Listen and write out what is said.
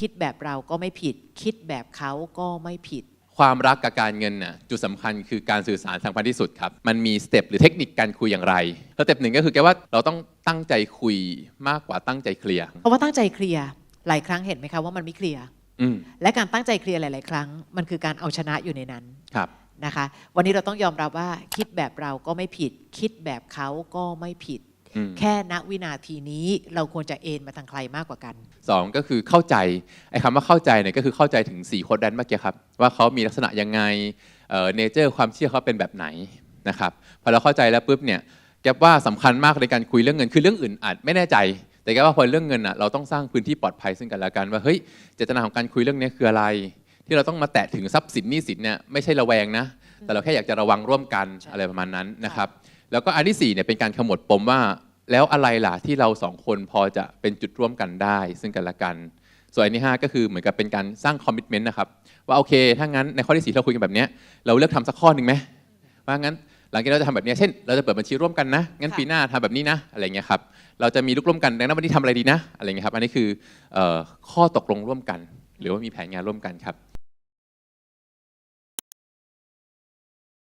คิดแบบเราก็ไม่ผิด คิดแบบเขาก็ไม่ผิด ความรักกับการเงินน่ะจุดสำคัญคือการสื่อสารสำคัญที่สุดครับ มันมีสเต็ปหรือเทคนิคการคุยอย่างไรสเต็ปหนึ่งก็คือแกว่าเราต้องตั้งใจคุยมากกว่าตั้งใจเคลียร์เพราะว่าตั้งใจเคลียร์หลายครั้งเห็นไหมคะว่ามันไม่เคลียร์อืมและการตั้งใจเคลียร์หลาย ๆ ครั้ง มันคือการเอาชนะอยู่ในนั้นครับ นะคะ วันนี้เราต้องยอมรับว่าคิดแบบเราก็ไม่ผิด คิดแบบเขาก็ไม่ผิดอืม แค่ณวินาทีนี้เราควรจะเอนมาทางใครมากกว่ากันสองก็คือเข้าใจไอ้คำว่าเข้าใจเนี่ยก็คือเข้าใจถึง4ี่โคดแดนเมื่อกี้ครับว่าเขามีลักษณะยังไงเนเจอร์ความเชื่อเขาเป็นแบบไหนนะครับพอเราเข้าใจแล้วปุ๊บเนี่ยแกว่าสำคัญมากในการคุยเรื่องเงินคือเรื่องอื่นอาจไม่แน่ใจ แต่แกว่าพอเรื่องเงินอะเราต้องสร้างพื้นที่ปลอดภัยซึ่งกันและกันว่าเฮ้ยเจตนาของการคุยเรื่องนี้คืออะไร ที่เราต้องมาแตะถึงทรัพย์สินหนี้สินเนี่ยไม่ใช่ระแวงนะแต่เราแค่อยากจะระวังร่วมกันใช่อะไรประมาณนั้นนะครับแล้วก็อันที่สี่เนี่ยเป็นการขมวดปมว่า แล้วอะไรล่ะที่เราสองคนพอจะเป็นจุดร่วมกันได้ ซึ่งกันและกัน ส่วนอันที่ห้าก็คือเหมือนกับเป็นการสร้างคอมมิชเมนต์นะครับ ว่าโอเค ถ้างั้นในข้อที่สี่เราคุยกันแบบนี้เราเลือกทำสักข้อหนึ่งไหมว่างั้นหลังจากนี้เราจะทำแบบนี้เช่น เราจะเปิดบัญชีร่วมกันนะงั้นปีหน้าทำแบบนี้นะอะไรเงี้ยครับเราจะมีลูกร่วมกันดังนั้นวันนี้ทำอะไรดีนะอะไรเงี้ยครับอันนี้คือออข้อตกลงร่วมกัน หรือว่ามีแผนงานร่วมกันครับ